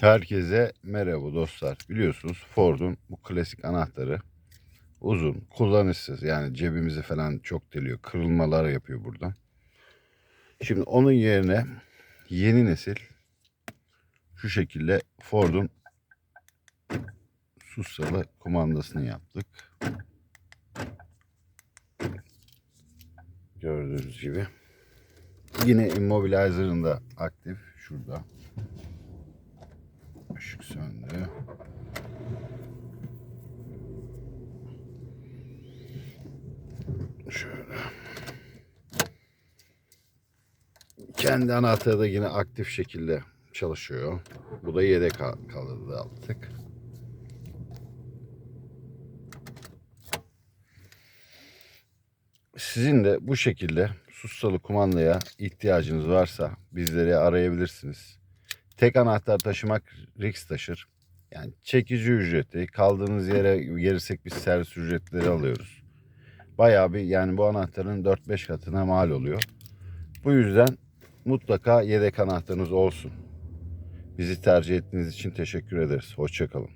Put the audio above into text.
Herkese merhaba dostlar. Biliyorsunuz Ford'un bu klasik anahtarı uzun, kullanışsız. Yani cebimizi falan çok deliyor. Kırılmalar yapıyor buradan. Şimdi onun yerine yeni nesil şu şekilde Ford'un sussalı kumandasını yaptık. Gördüğünüz gibi. Yine immobilizer'ın da aktif şurada. Işık söndü. Şöyle. Kendi anahtarı da yine aktif şekilde çalışıyor. Bu da yedek kal- kalırdı aldık. Sizin de bu şekilde sussalı kumandaya ihtiyacınız varsa bizleri arayabilirsiniz. Tek anahtar taşımak risk taşır. Yani çekici ücreti, kaldığınız yere gelirsek biz servis ücretleri alıyoruz. Bayağı bir yani bu anahtarın 4-5 katına mal oluyor. Bu yüzden mutlaka yedek anahtarınız olsun. Bizi tercih ettiğiniz için teşekkür ederiz. Hoşçakalın.